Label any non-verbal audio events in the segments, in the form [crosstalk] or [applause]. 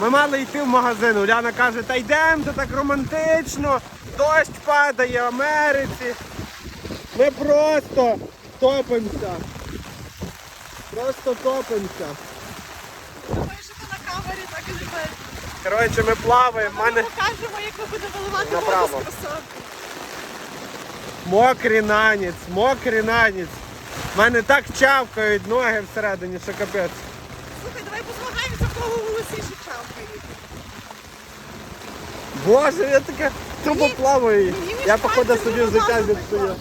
Ми мали йти в магазин. Уляна каже, та йдемо, це так романтично, дощ падає в Америці. Ми просто топимося. Просто топимося. Думаю, що ти на камері так і зробиш. Коротше, ми плаваємо. Ми Мене покажемо, як ми будемо виливати воду з кросовки. мокрий наніць, мокрий наніць. У мене так чавкають ноги всередині, що капець. В голосніше чавкають. Боже, я таке тупо плаваю. мені між Я походу пальців собі вода життя зіпсую.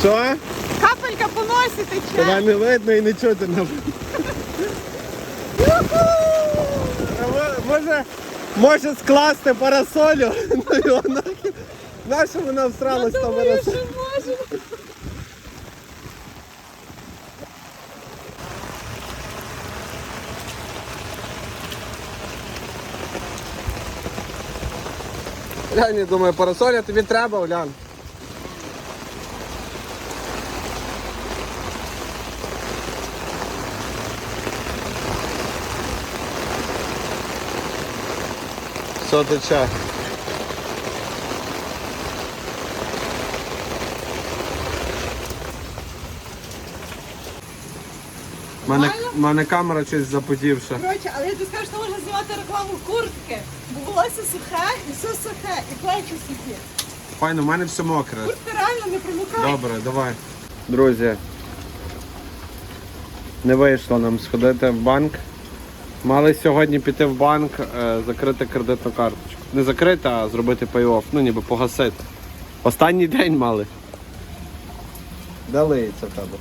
Що? Капелька по носі Тебе тече. не видно і не чути нам. А мо- Може, може скласти парасолю? [laughs] Ну і вона. Нащо вона всралась там Думаю, що можемо. Я думаю, парасоля тобі треба, Улян. Все тече. У мене, в мене камера щось запотівша. Коротше, але я тобі скажу, що можна знімати рекламу куртки, бо волосся сухе і все сухе, і плечі сухі. Файно, в мене все мокре. Куртка реально не промокає. Добре, давай. Друзі, не вийшло нам сходити в банк. Мали сьогодні піти в банк, е, закрити кредитну карточку. Не закрити, а зробити pay-off, ну ніби погасити. Останній день мали. Де лиється в тебе?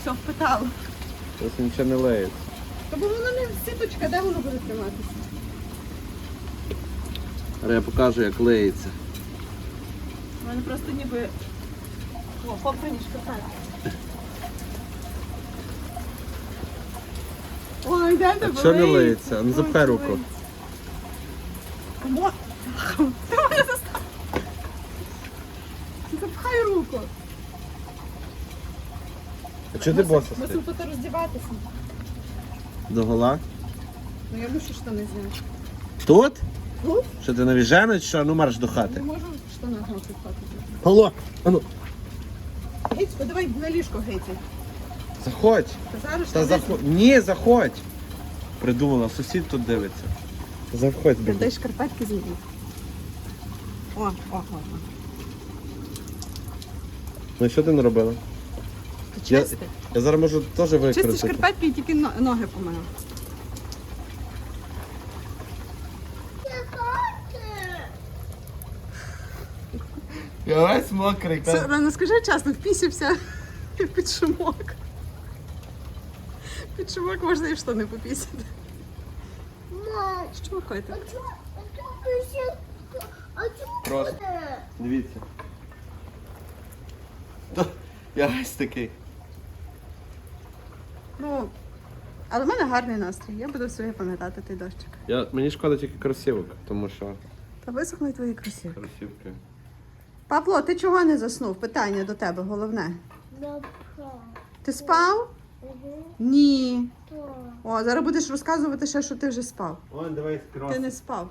Все, впитало. Ось нічого не лиється. Та бо воно не сіточка, де воно буде триматися? Але я покажу, як лиється. У мене просто ніби. О, попрані шкарпетки. Ой, де тебе що не лиється? Ну, запхай руку. Мо... Ти мене застав. Запхай руку. А чого ти боса Мусив тут роздіватися. До гола? Ну я мушу штани зняти. Тут? Тут? Що ти навіжена чи що? Ну марш до Не хати. можу в штанах носити хати. Алло, ану, Гиць, подавай на ліжко гиці. заходь. Та зараз Та заходь. Ні, заходь. Придумала, сусід тут дивиться. Заходь, Ти бігу. дай шкарпетки зійди. О, о, о, о. Ну що ти не робила? Ти Я, чистий? Я зараз можу теж викрити. шкарпетки і тільки но- ноги помив. Я весь мокрий. Це, ну скажи чесно, впісявся [laughs] під шумок. Під шумок можна і в штани попісяти. Що хочете? Просто. Дивіться. Та, Я весь такий. Ну, але в мене гарний настрій. Я буду собі пам'ятати той дощик. Я, мені шкода тільки кросівок, тому що Та висохнуть твої кросівки. кросівки. Павло, ти чого не заснув? Питання до тебе головне. Ти спав? Ні. О, зараз будеш розказувати ще, що ти вже спав. Ой, давай. Ти не спав.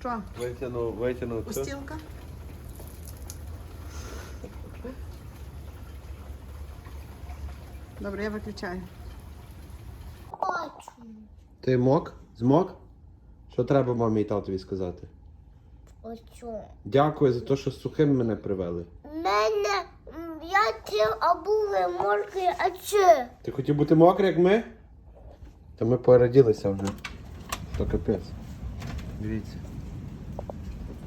Що? Витягнув, витягнув. цю. Устілка? Добре, я виключаю. Ти мок? Змок? Що треба мамі і татові сказати? Хочу. Дякую за те, що сухим мене привели. Мене м, я ті обуви мокрі, а чи? Ти хотів бути мокрий, як ми? Та ми переділися вже. То капець. Дивіться.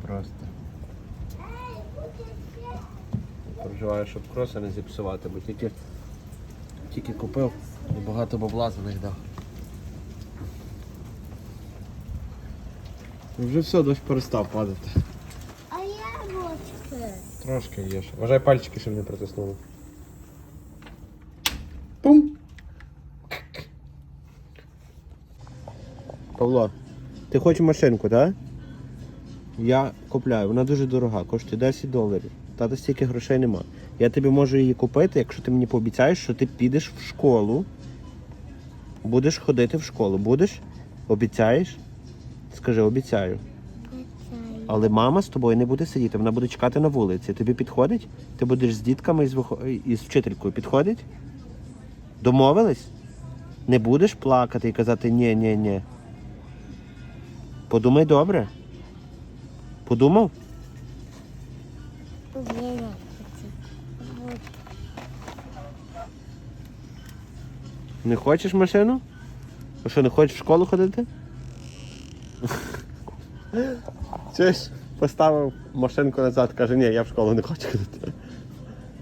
Просто. Переживаю, щоб кроси не зіпсувати, бо тільки, тільки купив і багато бабла за них дав. Вже все, дощ перестав падати. А яблучки. Трошки є ще. Вважай пальчики, щоб не притиснули. Пум! Павло, ти хочеш машинку, так? Я купляю, вона дуже дорога, коштує 10 доларів. Тата стільки грошей нема. Я тобі можу її купити, якщо ти мені пообіцяєш, що ти підеш в школу Будеш ходити в школу, будеш? Обіцяєш? Скажи, обіцяю. Але мама з тобою не буде сидіти, вона буде чекати на вулиці. Тобі підходить? Ти будеш з дітками і з, вихо... і з вчителькою. Підходить? Домовились? Не будеш плакати і казати ні, ні, ні. Подумай добре. Подумав? Не хочеш машину? А що, не хочеш в школу ходити? Чуєш, поставив машинку назад, каже, ні, я в школу не хочу ходити.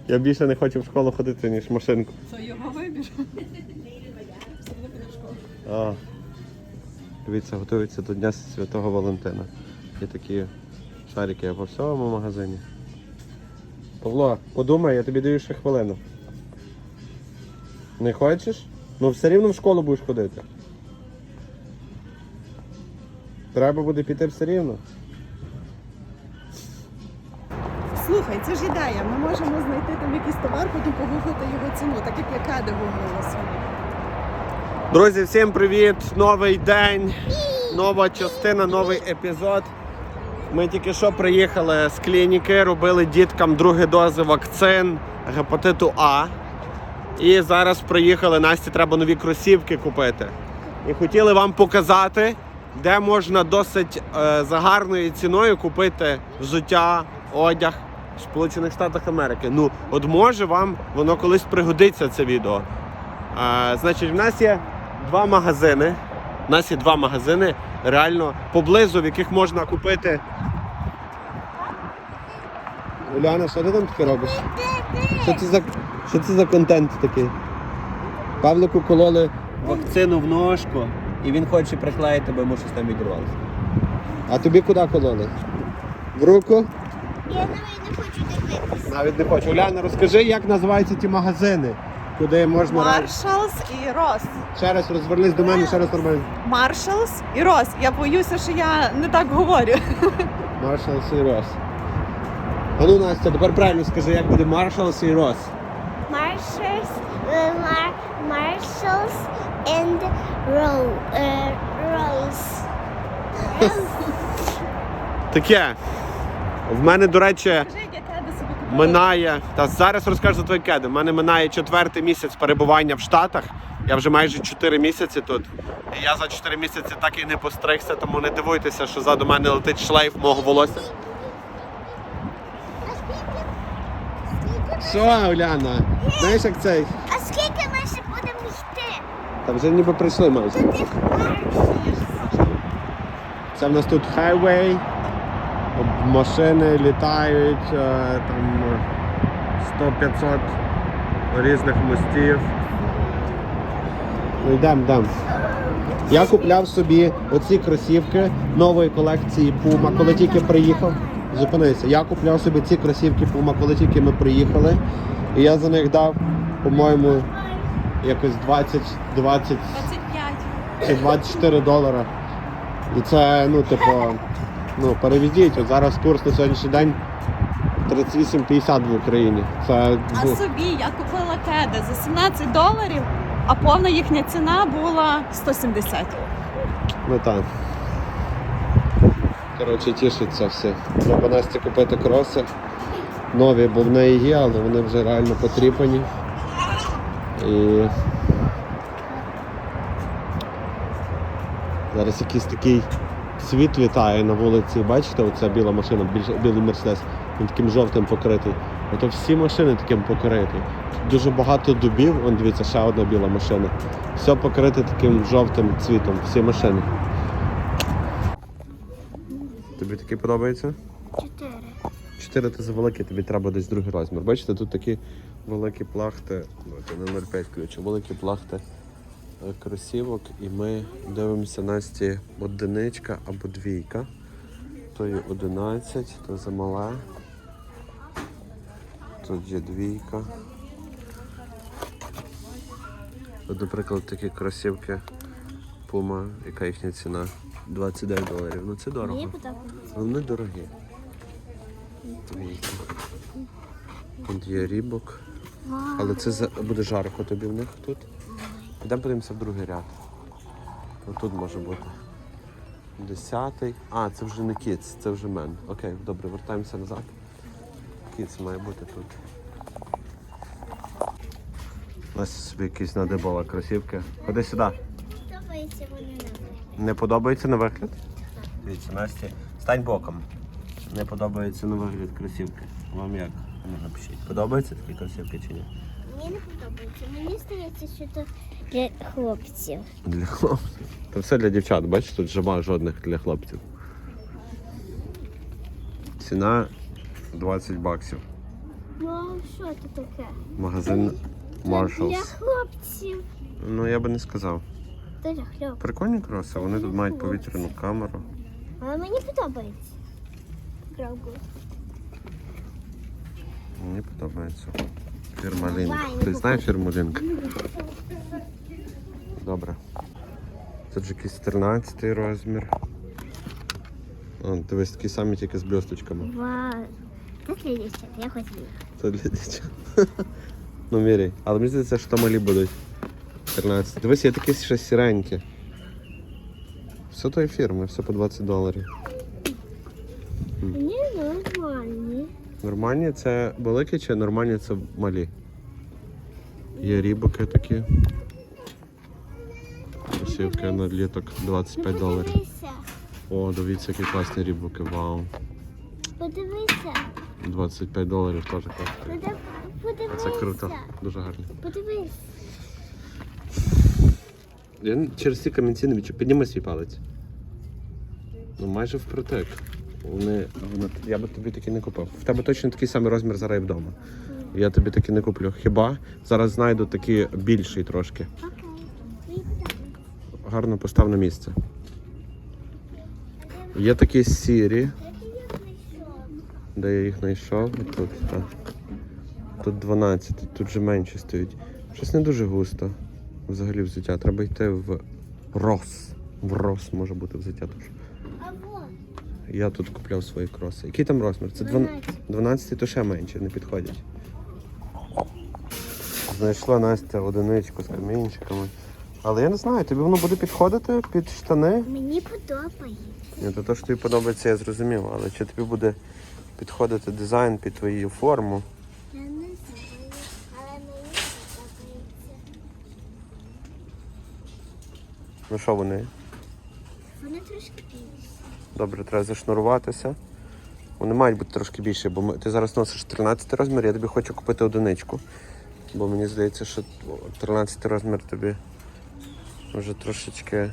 Я більше не хочу в школу ходити, ніж машинку. Це його вибір. А. Дивіться, готується до Дня Святого Валентина. Є такі шарики по всьому магазині. Павло, подумай, я тобі даю ще хвилину. Не хочеш? Ну все рівно в школу будеш ходити. Треба буде піти все рівно. Слухай, це ж ідея. Ми можемо знайти там якийсь товар, потім погуглити його ціну, так як я кади гуглила сьогодні. Друзі, всім привіт! Новий день, нова частина, новий епізод. Ми тільки що приїхали з клініки, робили діткам другі дози вакцин гепатиту А. І зараз приїхали, Насті треба нові кросівки купити. І хотіли вам показати, де можна досить е, за гарною ціною купити взуття, одяг в Сполучених Штатах Америки. Ну, от може вам воно колись пригодиться це відео. А, значить, в нас є два магазини. У нас є два магазини, реально поблизу, в яких можна купити. Уляна, що ти там таке робиш? Що це за, що це за контент такий? Павлику кололи вакцину в ножку, і він хоче приклеїти, бо йому щось там відірвалося. А тобі куди кололи? В руку? Я навіть не хочу дивитися. Навіть не хочу. Уляна, розкажи, як називаються ті магазини, куди можна. Маршалс і Рос. Ще раз розвернись до мене, ще раз нормально. Маршалс і Рос. Я боюся, що я не так говорю. Маршал і Рос. А ну, Настя, тепер правильно скажи, як буде Маршал і Рос. Marshalls, uh, Mar Marshalls and Ro uh, Rose. [laughs] Таке. В мене, до речі, минає. Та зараз розкажу за твої кеди. У мене минає четвертий місяць перебування в Штатах. Я вже майже 4 місяці тут. І я за 4 місяці так і не постригся, тому не дивуйтеся, що ззаду мене летить шлейф мого волосся. Що, Уляна? Знаєш, як цей? А скільки ми ще будемо йти? Та вже ніби прийшли майже. Це в нас тут хайвей, машини літають, е, там е, 100-500 різних мостів. Ну йдемо, йдемо. Я купляв собі оці кросівки нової колекції Puma, коли тільки приїхав. Зупинися, я купляв собі ці кросівки Puma, коли тільки ми приїхали. І я за них дав, по-моєму, якось 20, 20 25. чи 24 долара. І це, ну, типу, ну, переведіть, от зараз курс на сьогоднішній день 38,50 в Україні. Це А ну, собі я купила кеди за 17 доларів, а повна їхня ціна була 170. ну так. Коротше, тішиться все. Треба Насті купити кроси. Нові, бо в неї є, але вони вже реально потріпані. І зараз якийсь такий світ літає на вулиці. Бачите, оця біла машина, білий мерседес, він таким жовтим покритий. Ото всі машини таким покриті. Дуже багато дубів, вон дивіться, ще одна біла машина. Все покрите таким жовтим цвітом, всі машини. Тобі такі подобається? Чотири. 4 це завеликі, тобі треба десь другий розмір. Бачите, тут такі великі плахти, на 0,5 ключу, великі плахти е, кросівок, і ми дивимося Насті одиничка або двійка. То є 11, то замала. Тут є двійка. От, наприклад, такі кросівки Puma, яка їхня ціна? 29 доларів. Ну це дорого. Вони дорогі. Двійка. Тут є рібок. Але це буде жарко тобі в них тут. Підемо подивимося в другий ряд. Тут може бути. Десятий. А, це вже не кіц, це вже мен. Окей, добре, вертаємося назад. Кіц має бути тут. У нас собі якісь надибала кросівки. Ходи сюди. Подобається Не подобається на вигляд? Дивіться, Насті. Стань боком. Не подобається на вигляд кросівки. Вам як? Ну, напишіть. Подобаються такі кросівки чи ні? Мені не подобається. Мені здається, що це для хлопців. Для хлопців. Та все для дівчат, бачиш, тут жаба жодних для хлопців. Ціна 20 баксів. Ну, а що це таке? Магазин Для Marshalls. хлопців. Ну я би не сказав. Це для хлопців. Прикольні кроси, вони тут мають повітряну камеру. Але мені подобається. Правда. Мені подобається. фірмалинк. Ти знаєш фірму Добре. Тут же якийсь 13 розмір. О, дивись, такі самі тільки з блісточками. Вау. Це для дівчат, я хочу їх. Це для дітей. [laughs] Ну, міряй. Але мені здається, що там малі будуть. 13. Дивись, є такі ще сіренькі. Все тої фірми, все по 20 доларів. Мені нормальні. Нормальні це великі чи нормальні це малі? Є рібоки такі. Кросівки на літок 25 доларів. Подивися. О, дивіться, які класні рібоки, вау. Подивися. 25 доларів теж коштує. Подив- Подивися. Це круто, дуже гарно. Подивись. Я через ці камінці не відчув. Підніми свій палець. Ну майже впритик. Вони, вони, я би тобі такі не купив. В тебе точно такий самий розмір зараз і вдома. Я тобі такі не куплю. Хіба зараз знайду такі більший трошки. Гарно постав на місце. Є такі сірі, де я їх знайшов. Тут, так. тут 12, тут вже менше стоять. Щось не дуже густо. Взагалі взуття. Треба йти в Рос. В Рос може бути взуття теж. Я тут купляв свої кроси. Який там розмір? Це 12, 12 то ще менше, не підходять. Знайшла Настя одиничку з камінчиками. Але я не знаю, тобі воно буде підходити під штани. Мені подобається. Ні, то те, що тобі подобається, я зрозумів, але чи тобі буде підходити дизайн під твою форму? Ну що вони? Вони трошки більші. Добре, треба зашнуруватися. Вони мають бути трошки більше, бо ми- ти зараз носиш 13 розмір, я тобі хочу купити одиничку. Бо мені здається, що 13 розмір тобі вже трошечки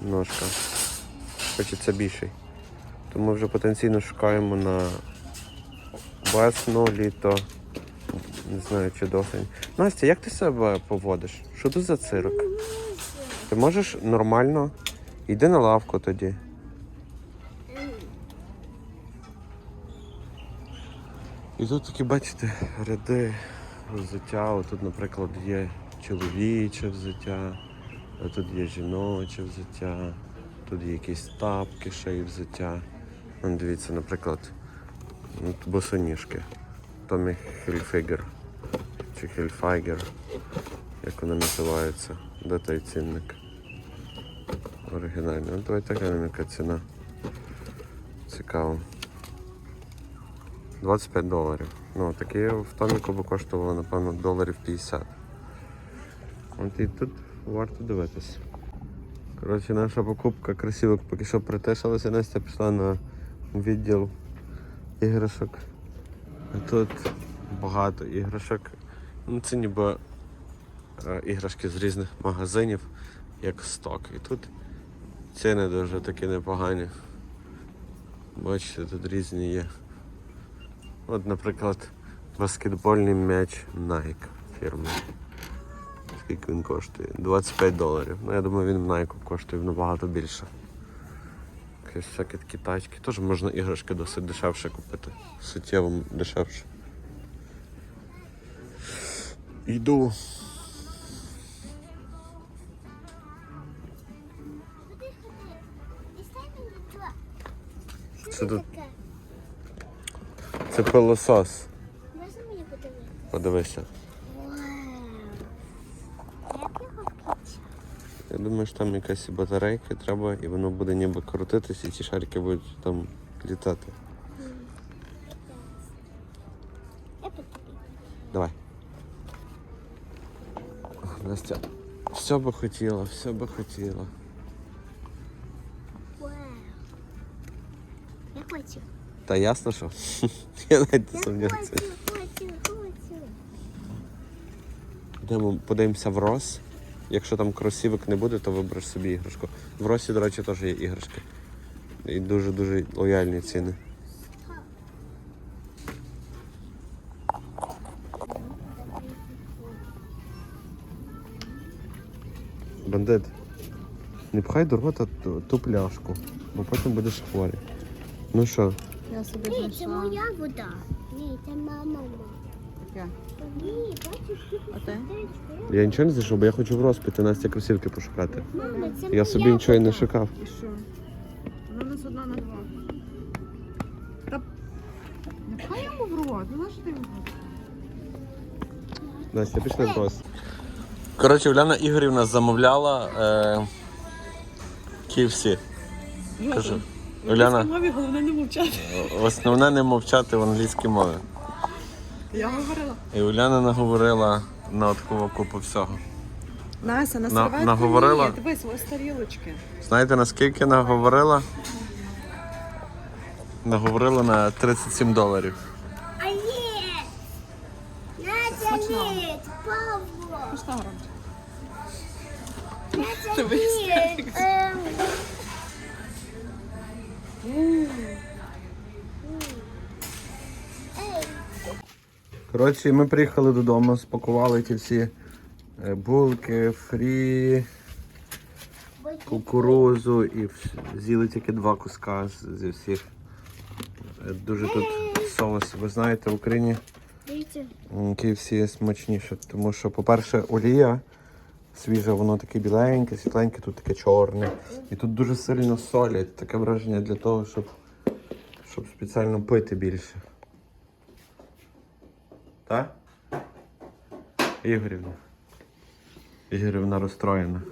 ножка. Хочеться більший. Тому вже потенційно шукаємо на весну, літо. Не знаю, чи до осені. Настя, як ти себе поводиш? Що тут за цирк? Ти можеш нормально? Йди на лавку тоді. І тут такі, бачите, ряди взуття. Отут, наприклад, є чоловіче взуття, тут є жіноче взуття, тут є якісь тапки, ще й взуття. Вон, дивіться, наприклад, босоніжки. Томі Хільфігер чи Хільфайгер, як вони називаються. Де той цінник? Оригінальний. Ну, давайте глянемо, яка ціна. Цікаво. 25 доларів. Ну, такі в томіку би коштувало, напевно, доларів 50. От і тут варто дивитись. Коротше, наша покупка красивок поки що притишилася. Настя пішла на відділ іграшок. А тут багато іграшок. Ну, це ніби е, іграшки з різних магазинів, як сток. І тут ціни дуже такі непогані. Бачите, тут різні є. От, наприклад, баскетбольний м'яч Nike фірми. Скільки він коштує? 25 доларів. Ну, я думаю, він в Nike коштує набагато більше. Якісь всякі такі тачки. Теж можна іграшки досить дешевше купити. Суттєво дешевше. Йду. Це це тут- таке? Це пилосос. Можна мені подивитися? Подивися. Вау. думаєш, там якась батарейка треба, і воно буде ніби крутитись, і ці шарики будуть там літати. Давай. Настя, все би хотіла, все би хотіла. Хочу. Та ясно, що? [laughs] Я навіть не сумніваюся. хочу, хочу, хочу. Йдемо, подивимося в Рос. Якщо там кросівок не буде, то вибереш собі іграшку. В Росі, до речі, теж є іграшки. І дуже-дуже лояльні ціни. Бандит, не пхай ту, ту пляшку, бо потім будеш хворий. Ну що, Я собі Ні, це знайшла. моя вода. Ні, це мама. Таке. Ні, бачиш, тут А ти? сердечко. я нічого не знайшов, бо я хочу в Рос піти Настя кросівки пошукати. Мама, це Я собі нічого і не вода. шукав. І що? Вона в нас одна на два. Та не пхай йому в рот, ну нащо ти йому? Настя, пішли в Рос. Коротше, Уляна Ігорівна замовляла е, KFC. Кажу. Уляна, мові головне не мовчати. основне не мовчати в англійській мові. Я говорила. І Уляна наговорила на таку купу всього. Настя, на На- серветку наговорила? ні, дивись, ось тарілочки. Знаєте, наскільки наговорила? Наговорила на 37 доларів. А ні! Надя, ні! Павло! Пішла громче. Коротше, ми приїхали додому, спакували ті всі е, булки, фрі, кукурузу і з'їли тільки два куска зі всіх. Е, Дуже тут соус. Ви знаєте, в Україні KFC смачніше, тому що, по-перше, олія свіжа, воно таке біленьке, світленьке, тут таке чорне. І тут дуже сильно солять. Таке враження для того, щоб, щоб спеціально пити більше. Так? Ігорівна. Ігорівна розстроєна.